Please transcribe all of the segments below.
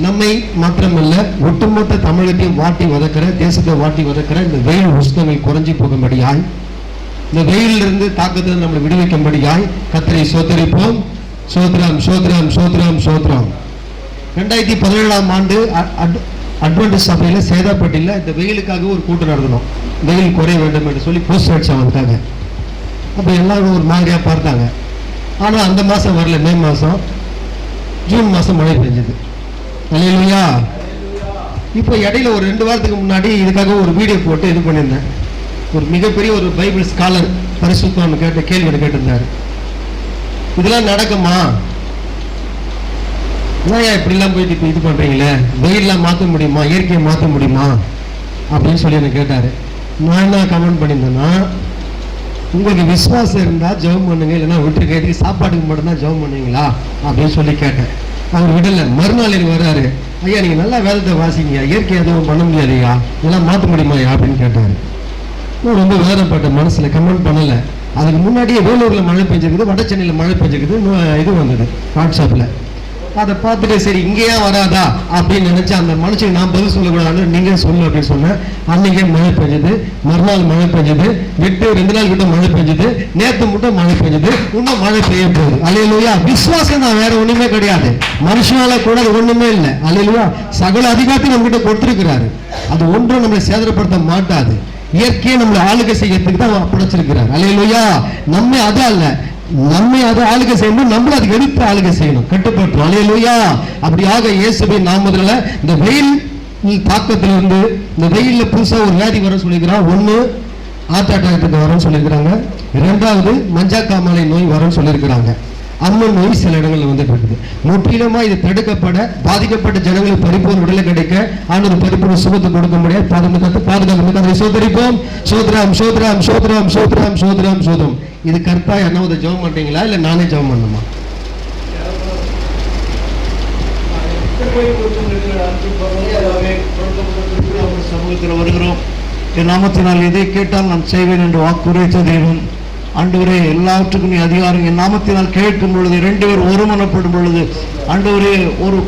நம்மை மாத்திரமல்ல ஒட்டுமொத்த தமிழகத்தையும் வாட்டி வதக்கிற தேசத்தை வாட்டி வதக்கிற இந்த வெயில் உஷ்ணங்கள் குறைஞ்சி போகும்படியாய் இந்த வெயிலிருந்து தாக்கத்தில் நம்மளை விடுவிக்கும்படியாய் கத்தரை சோதரிப்போம். சோத்ராம் சோத்ராம் சோத்ராம் சோத்ராம். ரெண்டாயிரத்தி பதினேழாம் ஆண்டு அ- அட்- சபையில் சேதாப்பட்டியில் இந்த வெயிலுக்காக ஒரு கூட்டம் நடத்தணும். வெயில் குறைய வேண்டும் என்று சொல்லி போஸ்ட் அடிச்சாங்க அதுக்காக. அப்போ எல்லாரும் ஒரு மாதிரியாக பார்த்தாங்க. ஆனால் அந்த மாதம் வரல மே மாதம் ஜூன் மாதம் மழை பெஞ்சது. இல்லையா இப்போ இடையில ஒரு ரெண்டு வாரத்துக்கு முன்னாடி இதுக்காக ஒரு வீடியோ போட்டு இது பண்ணியிருந்தேன். ஒரு மிகப்பெரிய ஒரு பைபிள் ஸ்காலர் பரிசுத்தம் கேட்ட கேள்வி கேட்டிருந்தாரு. இதெல்லாம் நடக்குமா? ஏன் இப்படிலாம் போயிட்டு இப்போ இது பண்ணுறீங்களே வெயிலாம் மாற்ற முடியுமா? இயற்கையை மாற்ற முடியுமா? அப்படின்னு சொல்லி எனக்கு கேட்டார். நான் என்ன கமெண்ட் பண்ணியிருந்தேன்னா உங்களுக்கு விசுவாசம் இருந்தால் ஜெபம் பண்ணுங்க இல்லைன்னா விட்டுருக்க இதுக்கு சாப்பாட்டுக்கு மட்டும்தான் ஜெபம் பண்ணுவீங்களா? அப்படின்னு சொல்லி கேட்டேன். அவர் விடலை. மறுநாள் எனக்கு வர்றாரு ஐயா நீங்கள் நல்லா வேதத்தை வாசிங்க இயற்கை எதுவும் பண்ண முடியாதுயா இதெல்லாம் மாற்ற முடியுமாயா அப்படின்னு கேட்டார். இன்னும் ரொம்ப வேதப்பட்ட மனசில் கமெண்ட் பண்ணலை. அதுக்கு முன்னாடியே வேலூரில் மழை பெஞ்சிருக்குது வட சென்னையில் மழை பெஞ்சிருக்குது இது வந்தது வாட்ஸ்அப்பில் அதை பார்த்துட்டு சரி இங்கேயா வராதா அப்படின்னு நினைச்சு அந்த மனுஷன் நான் பதில் சொல்லக்கூடாதுன்னு நீங்க சொல்லு அப்படின்னு சொன்னேன். அன்னைக்கே மழை பெஞ்சது மறுநாள் மழை பெஞ்சது விட்டு ரெண்டு நாள் கிட்ட மழை பெஞ்சது நேத்து மட்டும் மழை பெஞ்சது இன்னும் மழை பெய்ய போகுது. அலையிலுயா விசுவாசம் தான் வேற ஒண்ணுமே கிடையாது. மனுஷனால கூட அது ஒண்ணுமே இல்லை. அலையிலுயா சகல அதிகாரத்தையும் நம்ம கொடுத்துருக்கிறாரு. அது ஒன்றும் நம்மளை சேதப்படுத்த மாட்டாது. இயற்கையை நம்மளை ஆளுகை செய்யறதுக்கு தான் படைச்சிருக்கிறார் அலையிலுயா நம்ம அது அல்ல. நம்மை அதை ஆளுகை செய்யணும் நம்மள அதுக்கு எடுத்து ஆளுகை செய்யணும். கட்டுப்பட்டு அலையலையா அப்படியாக இயேசுவின் நாமத்துல இந்த வெயில் தாக்கத்திலிருந்து இந்த வெயில்ல புதுசா ஒரு வியாதி வர சொல்லியிருக்கிறான். ஒண்ணு ஹார்ட் அட்டாக்கு வரும்னு சொல்லியிருக்கிறாங்க. இரண்டாவது மஞ்சா காமாலை நோய் வரும்னு சொல்லியிருக்கிறாங்க. அம்மன் நோய் சில இடங்களில் வந்துட்டு இருக்குது. முற்றிலுமா இது தடுக்கப்பட பாதிக்கப்பட்ட ஜனங்களுக்கு பரிபூர்ண விடுதலை கிடைக்க ஆண்டவர் பரிபூர்ண சுகத்தை கொடுக்க முடியாது. பாதுகாத்து பாதுகாப்பு சோதரிப்போம். சோத்ராம் சோத்ராம் சோத்ராம் சோத்ராம் சோத்ராம் சோதம் இது கர்த்தா என்ன ஜெபம் பண்றீங்களா? இல்லை நானே ஜெபம் பண்ணுமா சமூகத்தில் வருகிறோம். என் நாமத்தினால் எதை கேட்டால் நான் செய்வேன் என்று வாக்குரைத்த தெய்வம் ஆண்டவரே எல்லாவற்றுக்கும் நீ அதிகாரம். என் நாமத்தினால் கேட்கும் பொழுது ரெண்டு பேர் ஒருமனப்படும் பொழுது ஆண்டவரே ஒரு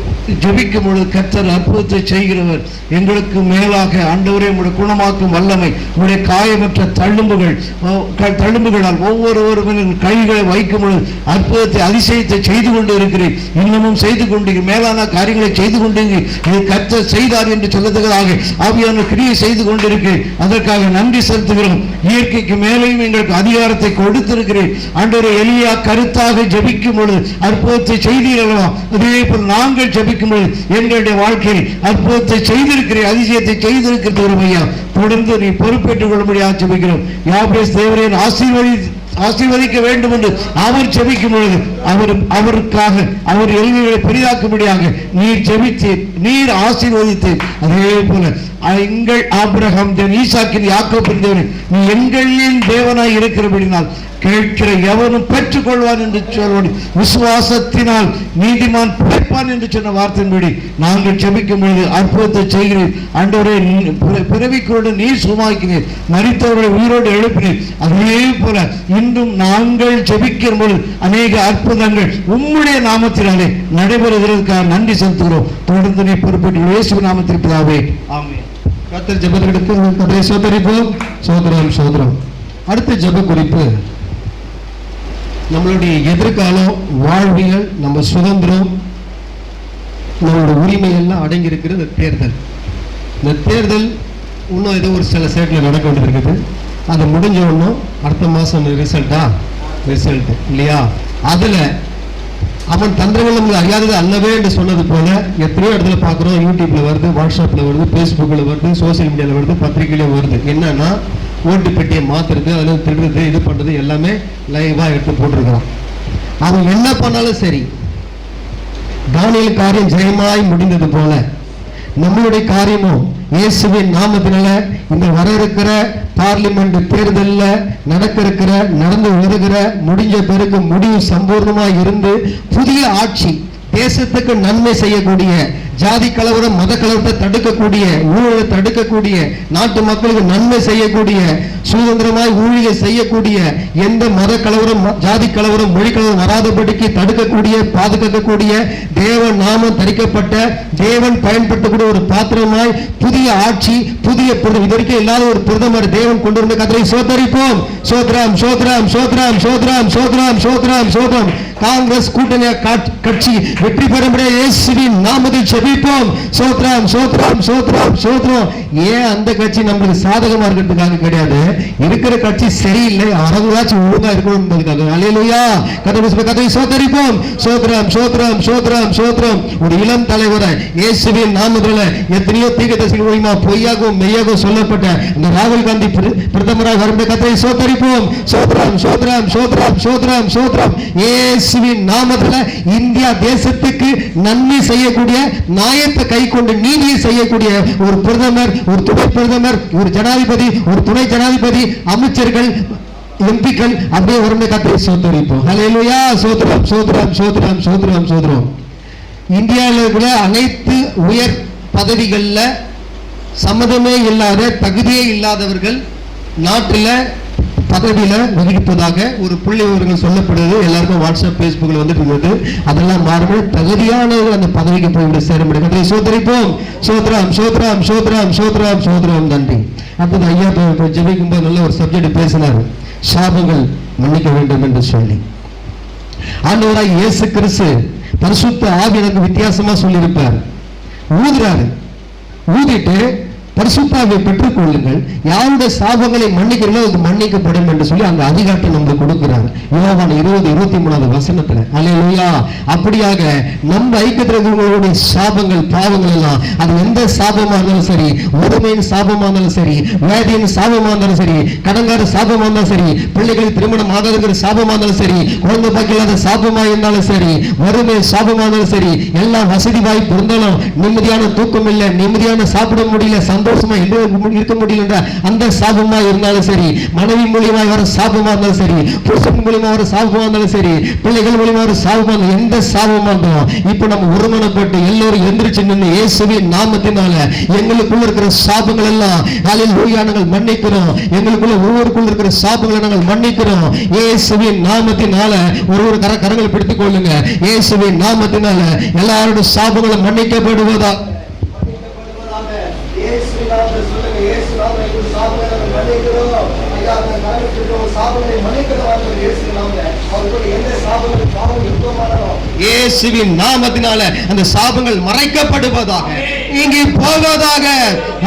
ஜபிக்கும் பொழுது கத்தர் அற்புதத்தை செய்கிறவர். எங்களுக்கு மேலாக ஆண்டவரே உங்களுடைய குணமாக்கும் வல்லமை உங்களுடைய காயமற்ற தழும்புகள் தழும்புகளால் ஒவ்வொருவரும் கைகளை வைக்கும் பொழுது அற்புதத்தை அதிசயத்தை செய்து கொண்டு இருக்கிறேன் இன்னமும் செய்து கொண்டு மேலான காரியங்களை செய்து கொண்டு இது கர்த்தர் செய்தார் என்று சொல்லத்தக்கதாக ஆவியான கிரியை செய்து கொண்டிருக்கிறேன். அதற்காக நன்றி செலுத்துகிறோம். இயற்கைக்கு மேலேயும் எங்களுக்கு அதிகாரத்தை கொடுத்திருக்கிறேன். ஆண்டவரை எளியா கருத்தாக ஜபிக்கும் பொழுது அற்புதத்தை செய்தீர்களா அதே போல் நாங்கள் ஜபிக்கும் பொழுது எங்களுடைய வாழ்க்கையில் அற்புதத்தை செய்திருக்கிறேன் அதிசயத்தை செய்திருக்கிறோம் ஐயா தொடர்ந்து நீ பொறுப்பேற்றுக் கொள்ளும்படியாக ஜபிக்கிறோம். யாபேஸ் தேவரின் ஆசீர்வதி ஆசீர்வதிக்க வேண்டும் என்று அவர் ஜெபிக்கும் பொழுது அவர் அவருக்காக அவர் எளிமைகளை பெரிதாக்கும்படியாக நீர் ஜெபித்து நீர் ஆசீர்வதித்து அதே போல எங்கள் ஆபிரகம் தேவன் ஈசாக்கின் யாக்கோப்பின் தேவன் நீ எங்களின் தேவனாய் இருக்கிறபடினால் கேட்கிற எவனும் பெற்றுக்கொள்வான் என்று சொல்வான் விசுவாசத்தினால் நீதிமான் பிழைப்பான் என்று சொன்ன வார்த்தையின்படி நாங்கள் ஜெபிக்கும் பொழுது அற்புதத்தை செய்கிறேன். ஆண்டவரே நீ- நீர் சுமாக்கினீர். மறித்தவர்களை உயிரோடு எழுப்பினீர். அதே போல இன்றும் நாங்கள் ஜபிக்கிற பொழுது அநேக அற்புதங்கள் உம்முடைய நாமத்தினாலே நடைபெறுகிறதுக்காக நன்றி செலுத்துகிறோம். தொடர்ந்து நீ பொறுப்பேற்று இயேசு நாமத்தில் பிதாவே. கத்தர் ஜெபத்திற்கு கதையை சோதரிப்போம் சோதரம் சோதரம். அடுத்த ஜெப குறிப்பு நம்மளுடைய எதிர்காலம் வாழ்வியல் நம்ம சுதந்திரம் நம்மளோட உரிமை எல்லாம் அடங்கி இருக்கிற இந்த தேர்தல். இந்த தேர்தல் இன்னும் ஏதோ ஒரு சில ஸ்டேட்ல நடக்க வேண்டியிருக்குது. அது முடிஞ்ச ஒன்றும் அடுத்த மாதம் ரிசல்ட்டா ரிசல்ட் இல்லையா? அதில் அவன் தந்திரங்கள் நமக்கு அறியாதது அல்லவே என்று சொன்னது போல எத்தனையோ இடத்துல பார்க்குறோம். யூடியூப்ல வருது வாட்ஸ்அப்ல வருது ஃபேஸ்புக்கில் வருது சோஷியல் மீடியாவில் வருது பத்திரிகையில வருது. என்னன்னா ஓட்டு பெட்டியை மாத்துறது அதில் திருடுறது இது பண்றது எல்லாமே லைவா எடுத்து போட்டிருக்கிறான். அவன் என்ன பண்ணாலும் சரி தானியல் காரியம் ஜெயமாய் முடிந்தது போல நம்மளுடைய காரியமும் இயேசுவின் நாமத்தினால இந்த வர இருக்கிற பார்லிமெண்ட் தேர்தல்ல நடக்க இருக்கிற நடந்து வருகிற முடிஞ்ச பிறகு முடிவு சம்பூர்ணமா இருந்து புதிய ஆட்சி தேசத்துக்கு நன்மை செய்யக்கூடிய ஜாதி கலவரம் மத கலவரத்தை தடுக்கக்கூடிய ஊழலை தடுக்கக்கூடிய நாட்டு மக்களுக்கு நன்மை செய்யக்கூடிய சுதந்திரமாய் ஊழிய செய்யக்கூடிய எந்த மத கலவரம் ஜாதி கலவரம் மொழி கலவரம் வராதபடிக்கு தடுக்கக்கூடிய பாதுகாக்கக்கூடிய தேவன் நாமம் தரிக்கப்பட்ட தேவன் பயன்படுத்தக்கூடிய ஒரு பாத்திரமாய் புதிய ஆட்சி புதிய பிரதமர் இது வரைக்கும் இல்லாத ஒரு பிரதமர் தேவன் கொண்டு வந்த கத்தரை சோதரிப்போம் சோத்ராம் சோத்ராம் சோத்ராம் சோத்ராம் சோத்ராம் சோத்ராம் சோத்ராம். காங்கிரஸ் கூட்டணி கட்சி வெற்றி பெறும்படிய இயேசுவின் ஜபிப்போம். செபிப்போம் சோத்ராம் சோத்ராம் சோத்ராம் சோத்ரம். ஏன் அந்த கட்சி நம்மளுக்கு சாதகமா இருக்கிறதுக்காக கிடையாது? இருக்கிற கட்சி சரியில்லை. அவங்களாச்சும் ஒழுங்கா இருக்கணும் என்பதுக்காக கதை கதை சோதரிப்போம் சோத்ராம் சோத்ராம் சோத்ராம் சோத்ரம். ஒரு இளம் தலைவரை இயேசுவின் நாமத்துல எத்தனையோ தீர்க்கதரிசி மூலியமா பொய்யாகவும் மெய்யாகவும் சொல்லப்பட்ட இந்த ராகுல் காந்தி பிரதமராக வரும்போது கதை சோதரிப்போம் சோத்ராம் சோத்ராம் சோத்ராம் சோத்ராம் சோத்ராம். இயேசுவின் நாமத்துல இந்தியா தேசத்துக்கு நன்மை செய்யக்கூடிய நியாயத்தை கை கொண்டு நீதியை செய்யக்கூடிய ஒரு பிரதமர் ஒரு துணை பிரதமர் ஒரு ஜனாதிபதி ஒரு துணை ஜனாதிபதி அமைச்சர்கள் எம்பிக்கள் அப்படியே ஒருமை கத்தை சோத்தரிப்போம். ஹalleluya சோத்ரம் சோத்ரம் சோத்ரம் சோத்ரம் சோத்ரம் இந்தியாவில் இருக்கிற அனைத்து உயர் பதவிகளில் சம்மதமே இல்லாத தகுதியே இல்லாதவர்கள் நாட்டில் பதவியில வகிப்பதாக ஒரு புள்ளி விவரங்கள் சொல்லப்படுது எல்லாருக்கும் வாட்ஸ்அப் பேஸ்புக்ல வந்துட்டு இருந்தது அதெல்லாம் மாறும் தகுதியானவர்கள் அந்த பதவிக்கு போய் விட சேர முடியும் சோதரிப்போம். சோத்ராம் சோத்ராம் சோத்ராம் சோத்ராம் சோத்ராம் நன்றி. அப்போது ஐயா இப்போ போது நல்ல ஒரு சப்ஜெக்ட் பேசினார். சாபங்கள் மன்னிக்க வேண்டும் என்று சொல்லி. ஆண்டவராய் இயேசு கிறிஸ்து பரிசுத்த ஆவி எனக்கு வித்தியாசமா சொல்லியிருப்பார். ஊதுறாரு. ஊதிட்டு பரிசுத்தாவை பெற்றுக் கொள்ளுங்கள் யாருடைய சாபங்களை மன்னிக்கிறீங்களோ அது மன்னிக்கப்படும் என்று சொல்லி அந்த அதிகாரத்தை நம்மளுக்கு கொடுக்கிறார். யோவான் இருபது இருபத்தி மூணாவது வசனத்துல. அல்லேலூயா அப்படியாக நம்ம ஐக்கியத்தினுடைய சாபங்கள் பாவங்கள் எல்லாம் அது எந்த சாபமா இருந்தாலும் சரி ஒருமையின் சாபமா இருந்தாலும் சரி வேதியின் சாபமா இருந்தாலும் சரி கடங்கார சாபமா இருந்தாலும் சரி பிள்ளைகள் திருமணம் ஆகாதுங்கிற சாபமா இருந்தாலும் சரி குழந்தை பாக்கி இல்லாத சாபமா இருந்தாலும் சரி வறுமை சாபமா இருந்தாலும் சரி எல்லாம் வசதி வாய்ப்பு இருந்தாலும் நிம்மதியான தூக்கம் இல்லை நிம்மதியான சாப்பிட முடியல சந்தோஷம் சந்தோஷமா இருக்க முடியல அந்த சாபமா இருந்தாலும் சரி மனைவி மூலியமா வர சாபமா இருந்தாலும் சரி புருஷன் மூலியமா வர சாபமா இருந்தாலும் சரி பிள்ளைகள் மூலியமா வர சாபமா இருந்தாலும் எந்த சாபமா இருந்தாலும் இப்ப நம்ம ஒருமனப்பட்டு எல்லோரும் எந்திரிச்சு நின்று இயேசுவின் நாமத்தினால எங்களுக்குள்ள இருக்கிற சாபங்கள் எல்லாம் காலையில் நாங்கள் மன்னிக்கிறோம். எங்களுக்குள்ள ஒவ்வொருக்குள்ள இருக்கிற சாபங்களை நாங்கள் மன்னிக்கிறோம். இயேசுவின் நாமத்தினால ஒரு ஒரு கர கரங்களை பிடித்துக் கொள்ளுங்க. இயேசுவின் நாமத்தினால எல்லாரோட சாபங்களும் மன்னிக்கப்படுவதா? இயேசுவின் நாமத்தினால அந்த சாபங்கள் மறைக்கப்படுவதாக. இங்கே போவதாக.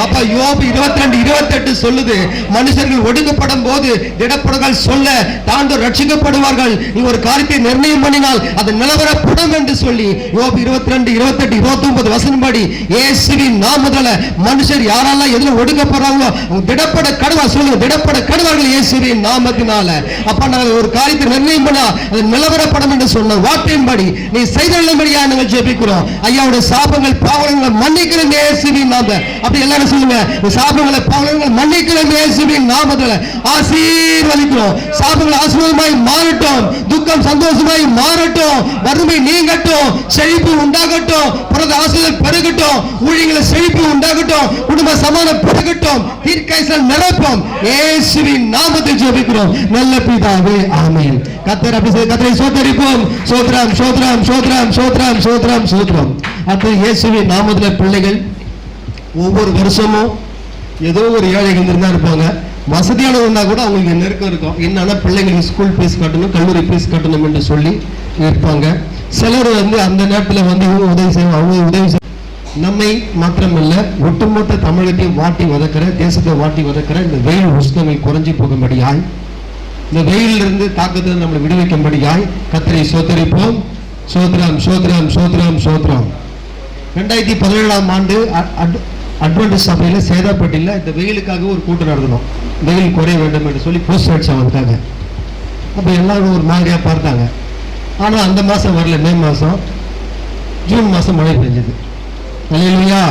அப்ப யோபு இருபத்தி ரெண்டு இருபத்தி எட்டு சொல்லுது. மனுஷர்கள் ஒடுக்கப்படும் போது திடப்படுகள் சொல்ல தாண்டோர் ரட்சிக்கப்படுவார்கள். நீ ஒரு காரியத்தை நிர்ணயம் பண்ணினால் அது நிலவரப்படும் என்று சொல்லி யோபு இருபத்தி ரெண்டு இருபத்தி எட்டு இருபத்தி ஒன்பது வசனப்படி இயேசுவின் நாமதல மனுஷர் யாரெல்லாம் எதுல ஒடுக்கப்படுறாங்களோ திடப்பட கடுவா சொல்லுங்க திடப்பட கடுவார்கள் இயேசுவின் நாமத்தினால. அப்ப நாங்கள் ஒரு காரியத்தை நிர்ணயம் பண்ணா அது நிலவரப்படும் என்று சொன்ன வார்த்தையின்படி நீ செய்தபடியா நாங்கள் ஜெபிக்கிறோம். ஐயாவுடைய சாபங்கள் பாவங்கள் மன்னிக்க மன்னிக்கிறேன் இயேசுவின் நாம அப்படி எல்லாரும் சொல்லுங்க இந்த சாபங்களை பாவங்களை மன்னிக்கிறேன் இயேசுவின் நாமத்துல. ஆசீர்வதிக்கிறோம். சாபங்கள் ஆசீர்வாதமாய் மாறட்டும். துக்கம் சந்தோஷமாய் மாறட்டும். வறுமை நீங்கட்டும். செழிப்பு உண்டாகட்டும். பிறந்த ஆசிரியர் பெருகட்டும். ஊழியங்களை செழிப்பு உண்டாகட்டும். குடும்ப சமாதானம் பெருகட்டும். தீர்க்காய்ச்சல் நிரப்பும். இயேசுவின் நாமத்தில் ஜெபிக்கிறோம். நல்ல பிதாவே ஆமென். கத்தர் அப்படி செய்து கத்தரை சோதரிப்போம். சோத்ராம் சோத்ராம் சோத்ராம் சோத்ராம் சோத்ராம் சோத்ராம். அப்படி இயேசுவின் நாமத்தில் பிள்ளைகள் ஒவ்வொரு வருஷமும் ஏதோ ஒரு ஏழைகள் இருந்தா இருப்பாங்க. வசதியானது இருந்தா கூட அவங்களுக்கு நெருக்கம் இருக்கும் என்னன்னா பிள்ளைங்களுக்கு ஸ்கூல் ஃபீஸ் கட்டணும் கல்லூரி ஃபீஸ் கட்டணும் என்று சொல்லி இருப்பாங்க. சிலர் வந்து அந்த நேரத்துல வந்து இவங்க உதவி செய்வாங்க அவங்க உதவி செய்ய நம்மை மாத்திரமல்ல ஒட்டுமொத்த தமிழகத்தையும் வாட்டி வதக்கிற தேசத்தை வாட்டி வதக்கிற இந்த வெயில் உஷ்ணங்கள் குறைஞ்சி போகும்படியாய் இந்த வெயிலிருந்து தாக்கத்தை நம்மளை விடுவிக்கும்படியாய் கத்திரை சோதரிப்போம் சோத்ராம் சோத்ராம் சோத்ராம் சோத்ராம். ரெண்டாயிரத்தி பதினேழாம் ஆண்டு அட்வான்டேஜ் சபையில் சேதாப்பட்டியில் இந்த வெயிலுக்காக ஒரு கூட்டம் நடந்தோம் வெயில் குறைய வேண்டும் என்று சொல்லி போஸ்ட் அடிச்சாங்க அதுக்காக. அப்போ எல்லாரும் ஒரு மாதிரியாக பார்த்தாங்க. ஆனால் அந்த மாதம் வரல மே மாதம் ஜூன் மாதம் மழை பெஞ்சது. இல்லையா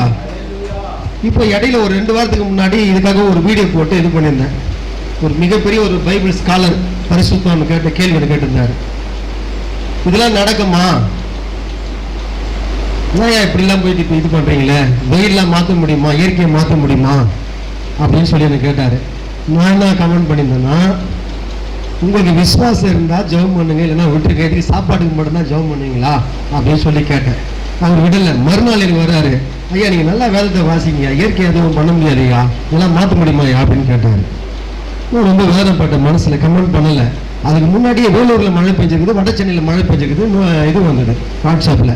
இப்போ இடையில ஒரு ரெண்டு வாரத்துக்கு முன்னாடி இதுக்காக ஒரு வீடியோ போட்டு இது பண்ணியிருந்தேன். ஒரு மிகப்பெரிய ஒரு பைபிள் ஸ்காலர் பரிசுத்தான்னு கேட்ட கேள்வி கேட்டிருந்தார் கேட்டிருந்தாரு. இதெல்லாம் நடக்குமா? என்னய்யா இப்படிலாம் போயிட்டு இப்போ இது பண்ணுறீங்களே வெயிலாம் மாற்ற முடியுமா? இயற்கையை மாற்ற முடியுமா? அப்படின்னு சொல்லி எனக்கு கேட்டார். நான் என்ன கமெண்ட் பண்ணியிருந்தேன்னா உங்களுக்கு விசுவாசம் இருந்தால் ஜெபம் பண்ணுங்க இல்லைன்னா விட்டு கேட்டு சாப்பாட்டுக்கு மட்டும்தான் ஜெபம் பண்ணுவீங்களா? அப்படின்னு சொல்லி கேட்டேன். அவர் விடல. மறுநாள் எனக்கு வர்றாரு. ஐயா நீங்கள் நல்லா வேதத்தை வாசிங்க. இயற்கை எதுவும் பண்ண முடியாதுயா இதெல்லாம் மாற்ற முடியுமா அப்படின்னு கேட்டார். நான் ரொம்ப வேதப்பட்ட மனசில் கமெண்ட் பண்ணலை. அதுக்கு முன்னாடியே வேலூரில் மழை பெஞ்சிருக்குது வட சென்னையில் மழை பெஞ்சிருக்குது இன்னும் இது வந்தது வாட்ஸ்அப்பில்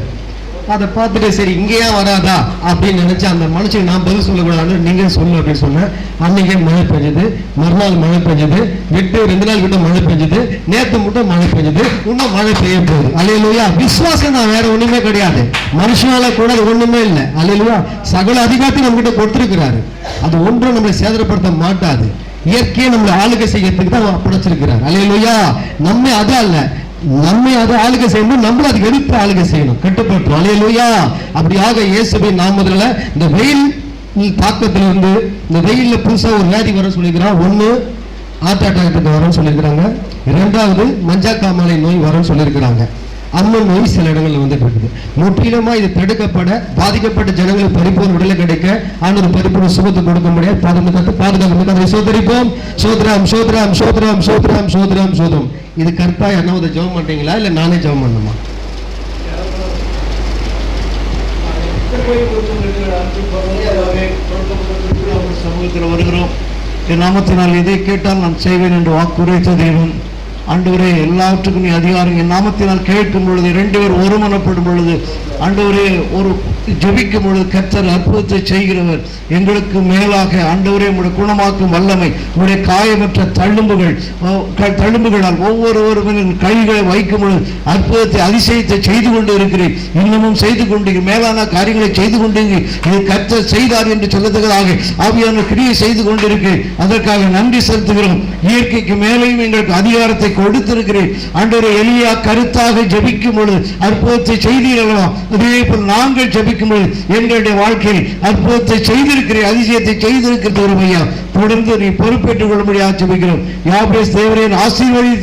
அதை பார்த்துட்டு சரி இங்கேயா வராதா அப்படின்னு நினைச்சு அந்த மனுஷன் நான் பதில் சொல்லக்கூடாதுன்னு நீங்க சொல்லு அப்படின்னு சொன்னேன் அன்னைக்கே மழை பெஞ்சது மறுநாள் மழை பெஞ்சது விட்டு ரெண்டு நாள் விட்டு மழை பெஞ்சது நேத்து மட்டும் மழை பெஞ்சது இன்னும் மழை பெய்ய போகுது. அலையிலுயா விசுவாசம் தான் வேற ஒண்ணுமே கிடையாது. மனுஷனால கூட அது ஒண்ணுமே இல்லை. அலையிலுயா சகல அதிகாரத்தை நம்ம கிட்ட கொடுத்துருக்கிறாரு. அது ஒன்றும் நம்மளை சேதப்படுத்த மாட்டாது. இயற்கையை நம்மளை ஆளுகை செய்யறதுக்கு தான் படைச்சிருக்கிறார் அலையிலுயா நம்ம அதான் அல்ல. நம்மை அதை ஆளுக செய்யணும் நம்மள அதுக்கு எடுத்து ஆளுக செய்யணும். கட்டுப்பட்டோம் அலையலுயா அப்படியாக இயேசுவின் நாமத்துல இந்த வெயில் தாக்கத்தில் இருந்து இந்த வெயிலில் புதுசாக ஒரு வியாதி வர சொல்லியிருக்கிறான். ஒன்று ஆர்ட் அட்டாக்கு வரும்னு சொல்லியிருக்கிறாங்க. இரண்டாவது மஞ்சா காமாலை நோய் வரும்னு சொல்லியிருக்கிறாங்க. அந்த நோய் சில இடங்களில் வந்துட்டு இருக்குது. முற்றிலுமா இது தடுக்கப்பட பாதிக்கப்பட்ட ஜனங்களுக்கு பரிபூர்ண விடுதலை கிடைக்க ஆனது பரிபூர்ண சுகத்தை கொடுக்க முடியாது பாதுகாத்து பாதுகாக்க அதை சோதரிப்போம். சோத்ராம் சோத்ராம் சோத்ராம் சோத்ராம் சோத்ராம் சோதம். இது கரெக்டாக என்ன ஜெபம் பண்றீங்களா? இல்லை நானே ஜெபம் பண்ணணுமா? சமூகத்தில் வருகிறோம். என் நாமத்தினால் எதை கேட்டால் நான் செய்வேன் என்று வாக்குரைத்த தேவன். ஆண்டவரே எல்லாவற்றுக்கும் நீ அதிகாரம் என் நாமத்தினால் கேட்கும் பொழுது ரெண்டு பேர் ஒருமனப்படும் பொழுது ஆண்டவரே ஒரு ஜபிக்கும் பொழுது கத்தர் அற்புதத்தை செய்கிறவர். எங்களுக்கு மேலாக ஆண்டவரே உடைய குணமாக்கும் வல்லமை உடைய காயமற்ற தழும்புகள் தழும்புகளால் ஒவ்வொருவரும் கைகளை வைக்கும் பொழுது அற்புதத்தை அதிசயத்தை செய்து கொண்டு இருக்கிறேன் இன்னமும் செய்து கொண்டு மேலான காரியங்களை செய்து கொண்டு இது கர்த்தர் செய்தார் என்று சொல்லத்தக்கதாக ஆவியான கிரியை செய்து கொண்டிருக்கு அதற்காக நன்றி செலுத்துகிறோம். இயற்கைக்கு மேலேயும் எங்களுக்கு அதிகாரத்தை கொடுத்திருக்கிறேன் ஆண்டவரை எளியா கருத்தாக ஜபிக்கும் பொழுது அற்புதத்தை செய்தீர்களா அதே போல் நாங்கள் ஜபிக்கும்போது எங்களுடைய வாழ்க்கையில் அற்புதத்தை செய்திருக்கிறேன் அதிசயத்தை செய்திருக்கிறது ஒரு ஐயா தொடர்ந்து நீ பொறுப்பேற்றுக் கொள்ளும்படியாக ஜபிக்கிறோம். யாபேஸ் தேவரே ஆசீர்வதி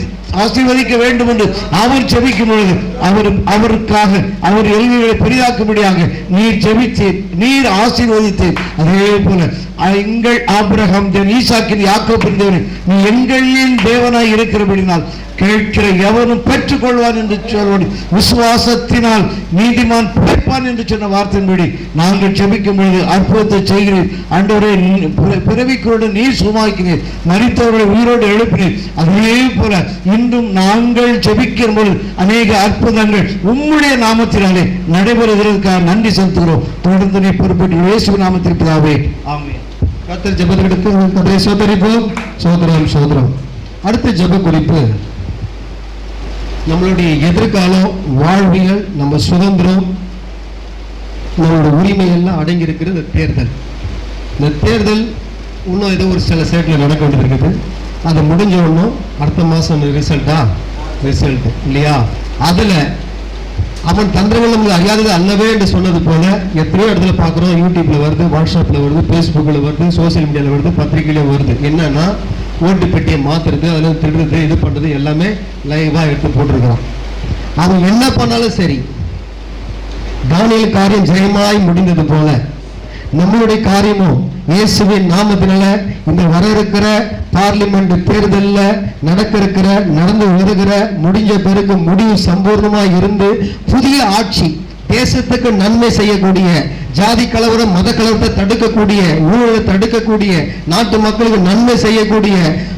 ஆசீர்வதிக்க வேண்டும் என்று அவர் ஜெபிக்கும் பொழுது அவர் அவருக்காக அவர் எல்கைகளை பெரிதாக்கும்படியாக நீர் ஜெபித்து நீர் ஆசீர்வதித்து அதே போல எங்கள் ஆபிரகம் தேவன் ஈசாக்கின் யாக்கோபின் தேவன் நீ எங்களின் தேவனாய் இருக்கிறபடினால் கேட்கிற எவனும் பெற்றுக்கொள்வான் என்று சொல்வது விசுவாசத்தினால் நீதிமான் பிழைப்பான் என்று சொன்ன வார்த்தையின்படி நாங்கள் ஜெபிக்கும் பொழுது அற்புதத்தை செய்கிறேன். அன்றவரே நீ- பிற- பிறவிக்கோடு நீர் சுமாக்கினீர் மறித்தவர்களை உயிரோடு எழுப்பினீர். அதே போல இன்றும் நாங்கள் ஜெபிக்கிற பொழுது அநேக அற்புதங்கள் உம்முடைய நாமத்தினாலே நடைபெறுகிறதுக்காக நன்றி செலுத்துகிறோம். தொடர்ந்து நீ பொறுப்பேற்று இயேசு நாமத்தில் ஆமே ஆமென் கத்தர் ஜெபத்துக்கு கத்தரை சோதரிப்போம் சோதரம் சோதரம். அடுத்த ஜெப குறிப்பு நம்மளுடைய எதிர்காலம் வாழ்வியல் நம்ம சுதந்திரம் நம்மளோட உரிமை எல்லாம் அடங்கி இருக்கிற இந்த தேர்தல். இந்த தேர்தல் இன்னும் ஏதோ ஒரு சில ஸ்டேட்ல நடக்க வேண்டியிருக்குது. அது முடிஞ்ச உடனும் அடுத்த மாசம் ரிசல்ட்டா ரிசல்ட் இல்லையா? அதுல அவன் தந்திரங்கள் நமக்கு அறியாதது அல்லவே என்று சொன்னது போல எத்தனையோ இடத்துல பார்க்குறோம். யூடியூப்ல வருது வாட்ஸ்அப்ல வருது ஃபேஸ்புக்கில் வருது சோஷியல் மீடியாவில் வருது பத்திரிகையில வருது. என்னன்னா ஓட்டு பெட்டியை மாத்துறது அதில் திருடுறது இது பண்ணுறது எல்லாமே லைவாக எடுத்து போட்டிருக்கிறான். அவன் என்ன பண்ணாலும் சரி தானியல் காரியம் ஜெயமாய் முடிந்தது போல நம்மளுடைய காரியமும் இயேசுவின் நாமத்தினால இந்த வர இருக்கிற பார்லிமெண்ட் தேர்தலில் நடக்க இருக்கிற நடந்து வருகிற முடிஞ்ச பிறகு முடிவு சம்பூர்ணமாக இருந்து புதிய ஆட்சி தேசத்துக்கு நன்மை செய்யக்கூடிய ஜாதி கலவரம் மத கலவரத்தை தடுக்கக்கூடிய ஊழலை தடுக்கக்கூடிய நாட்டு மக்களுக்கு நன்மை செய்யக்கூடிய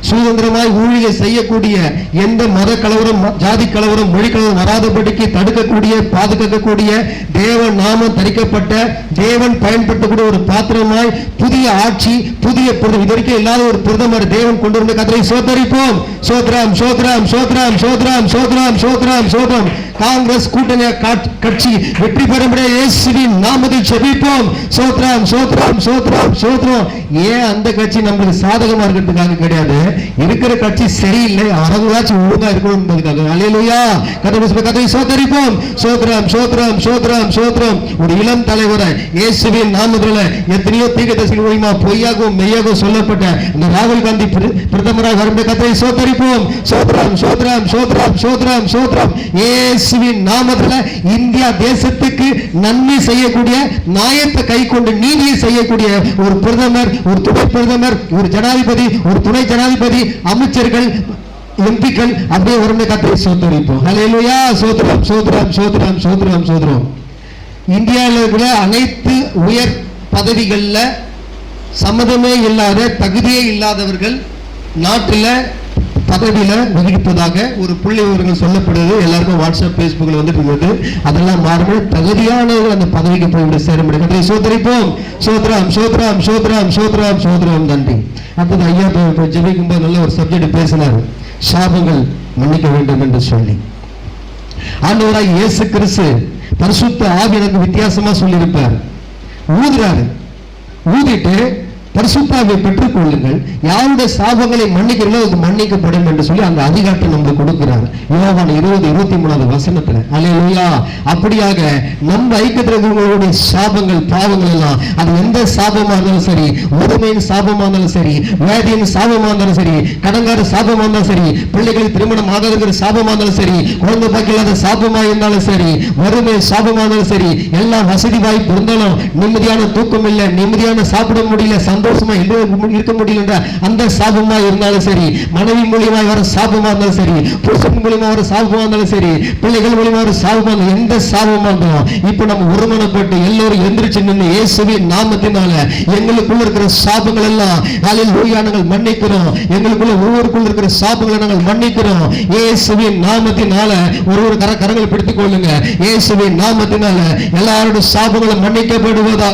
சுதந்திரமாய் ஊழியை செய்யக்கூடிய எந்த மத கலவரம் ஜாதி கலவரம் மொழி கலவரம் வராதபடிக்கு தடுக்கக்கூடிய பாதுகாக்கக்கூடிய தேவன் நாமம் தரிக்கப்பட்ட தேவன் பயன்படுத்தக்கூடிய ஒரு பாத்திரமாய் புதிய ஆட்சி புதிய பிரதமர் இது இல்லாத ஒரு பிரதமர் தேவன் கொண்டு வந்த கதை சோதரிப்போம் சோத்ராம் சோத்ராம் சோத்ராம் சோத்ராம் சோத்ராம் சோத்ராம் சோத்ராம். காங்கிரஸ் கூட்டணி கட்சி வெற்றி பெற முடியாது இயேசுவின் நாமத்தில் செபிப்போம் சோத்ராம் சோத்ராம் சோத்ராம் சோத்ரம். ஏன் அந்த கட்சி நம்மளுக்கு சாதகமா இருக்கிறதுக்காக கிடையாது? இருக்கிற கட்சி சரியில்லை. அவங்களாச்சும் ஒழுங்கா இருக்கணும்ன்றதுக்காக. என்பதுக்காக கதை கதை சோத்தரிப்போம். சோத்ராம் சோத்ராம் சோத்ராம் சோத்ரம். ஒரு இளம் தலைவரை இயேசுவின் நாமத்துல எத்தனையோ தீர்க்கதரிசிகள் மூலியமா பொய்யாகவும் மெய்யாகவும் சொல்லப்பட்ட இந்த ராகுல் காந்தி பிரதமராக வரும் கதை சோத்தரிப்போம். சோத்ராம் சோத்ராம் சோத்ராம் சோத்ராம் சோத்ராம். இயேசுவின் நாமத்துல இந்தியா தேசத்துக்கு நன்மை செய்யக்கூடிய நியாயத்தை கை கொண்டு நீதியை செய்யக்கூடிய ஒரு பிரதமர் ஒரு துணை பிரதமர் ஒரு ஜனாதிபதி ஒரு துணை ஜனாதிபதி அமைச்சர்கள் எம்பிக்கள் அப்படியே ஒரு கத்திரை சோதரிப்போம் ஹalleluya சோதரம் சோதரம் சோதரம் சோதரம் சோதரம் இந்தியாவில் இருக்கிற அனைத்து உயர் பதவிகளில் சம்மதமே இல்லாத தகுதியே இல்லாதவர்கள் நாட்டில் பதவியில வகிப்பதாக ஒரு புள்ளி விவரங்கள் சொல்லப்படுது. எல்லாருக்கும் வாட்ஸ்அப் ஃபேஸ்புக்கில் வந்துட்டு இருக்குது அதெல்லாம் மாறும் தகுதியானவர்கள் அந்த பதவிக்கு போய் விட சேர முடியும் கத்திரை சோதரிப்போம் சோத்ராம் சோத்ராம் சோத்ராம் சோத்ராம் சோத்ராம் நன்றி. அப்போது ஐயா இப்போ- ஜெபிக்கும் போது நல்ல ஒரு சப்ஜெக்ட் பேசினார். சாபங்கள் மன்னிக்க வேண்டும் என்று சொல்லி. ஆண்டவராக இயேசு கிறிஸ்து பரிசுத்த ஆவி எனக்கு வித்தியாசமா சொல்லியிருப்பார். ஊதுறாரு. ஊதிட்டு பரிசுத்தாவை பெற்றுக் கொள்ளுங்கள் யாருடைய சாபங்களை மன்னிக்கிறீங்களோ அது மன்னிக்கப்படும் என்று சொல்லி அந்த அதிகாரத்தை நம்ம கொடுக்கிறார். யோவான் இருபது இருபத்தி மூணாவது வசனத்துல அல்லேலூயா அப்படியாக நம்ம ஐக்கியத்தில் இருக்கிறவங்களுடைய சாபங்கள் பாவங்கள் எல்லாம் அது எந்த சாபமா இருந்தாலும் சரி உரிமையின் சாபமா இருந்தாலும் சரி வேதியின் சாபமா இருந்தாலும் சரி கடங்கார சாபமா இருந்தாலும் சரி பிள்ளைகள் திருமணம் ஆகாதுங்கிற சாபமா இருந்தாலும் சரி குழந்தை பாக்கிய இல்லாத சாபமா இருந்தாலும் சரி வறுமை சாபமா இருந்தாலும் சரி எல்லாம் வசதி வாய்ப்பு இருந்தாலும் நிம்மதியான தூக்கம் இல்லை நிம்மதியான சாப்பிட முடியல சந்தோஷமா சந்தோஷமா இருக்க முடியலன்ற அந்த சாபமா இருந்தாலும் சரி மனைவி மூலியமா வர சாபமா இருந்தாலும் சரி புருஷன் மூலியமா வர சாபமா இருந்தாலும் சரி பிள்ளைகள் மூலியமா வர சாபமா இருந்தாலும் எந்த சாபமா இருந்தாலும் இப்ப நம்ம ஒருமனப்பட்டு எல்லோரும் எந்திரிச்சு நின்று இயேசுவின் நாமத்தினால எங்களுக்குள்ள இருக்கிற சாபங்கள் எல்லாம் காலையில் நோயானங்கள் மன்னிக்கிறோம். எங்களுக்குள்ள ஒவ்வொருக்குள்ள இருக்கிற சாபங்களை நாங்கள் மன்னிக்கிறோம். இயேசுவின் நாமத்தினால ஒரு ஒரு கர கரங்களை பிடித்துக் கொள்ளுங்க. இயேசுவின் நாமத்தினால எல்லாரோட சாபங்களும் மன்னிக்கப்படுவதா?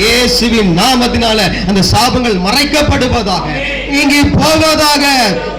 இயேசுவின் நாமத்தினால அந்த சாபங்கள் மறைக்கப்படுவதாக. இங்கே போவதாக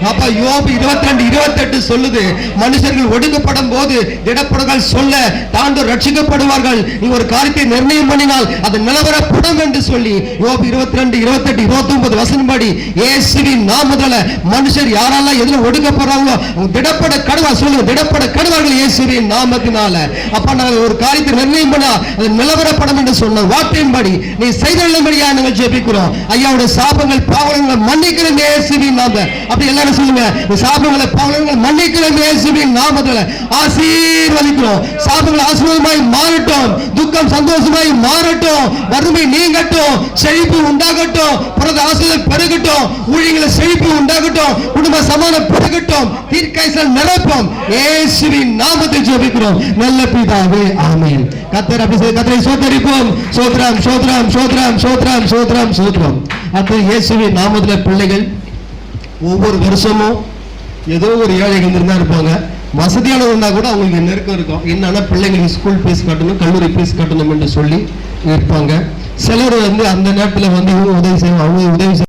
அப்ப யோபு 22 28 சொல்லுது. மனுஷர்கள் ஒடுக்கப்படும் போது திடப்படுகள் சொல்ல தாண்டு ரட்சிக்கப்படுவார்கள். நீ ஒரு காரியத்தை நிர்ணயம் பண்ணினால் அது நிலவரப்படும் என்று சொல்லி யோபு 22 28 29 வசனப்படி இயேசுவின் நாமத்தினால மனுஷர் யாரெல்லாம் எதுல ஒடுக்கப்படுறாங்களோ திடப்பட கடுவா சொல்லுங்க திடப்பட கடுவார்கள் இயேசுவின் நாமத்தினால. அப்ப நாங்கள் ஒரு காரியத்தை நிர்ணயம் பண்ணா அது நிலவரப்படும் என்று சொன்ன வார்த்தையின்படி நீ செய்தபடியா நாங்கள் ஜெபிக்கிறோம். ஐயாவுடைய சாபங்கள் பாவங்கள் மன்னிக்கிற மன்னிக்கிறோம் இயேசுவின் நாம அப்படி எல்லாரும் சொல்லுங்க இந்த சாபங்களை பாவங்கள் மன்னிக்கிறோம் இயேசுவின் நாமத்துல. ஆசீர்வதிக்கிறோம். சாபங்கள் ஆசீர்வாதமாய் மாறட்டும். துக்கம் சந்தோஷமாய் மாறட்டும். வறுமை நீங்கட்டும். செழிப்பு உண்டாகட்டும். பிறகு ஆசிரியர் பெருகட்டும். ஊழியங்களை செழிப்பு உண்டாகட்டும். குடும்ப சமாதானம் பெருகட்டும். தீர்க்காய்ச்சல் நிரப்பும். இயேசுவின் நாமத்தை ஜெபிக்கிறோம். நல்ல பிதாவே ஆமென். கத்தர் அப்படி கத்தரை சோதரிப்போம் சோத்ராம் சோத்ராம் சோத்ராம் சோத்ராம் சோத்ராம் சோத்ராம். அப்போ இயேசுவின் நாமத்தில் பிள்ளைகள் ஒவ்வொரு வருஷமும் ஏதோ ஒரு ஏழைகள் இருந்திருந்தா இருப்பாங்க. வசதியானது இருந்தா கூட அவங்களுக்கு நெருக்கம் இருக்கும். என்னன்னா பிள்ளைங்களுக்கு ஸ்கூல் ஃபீஸ் கட்டணும் கல்லூரி ஃபீஸ் கட்டணும் என்று சொல்லி இருப்பாங்க. சிலர் வந்து அந்த நேரத்தில் வந்து இவங்க உதவி செய்வாங்க அவங்க உதவி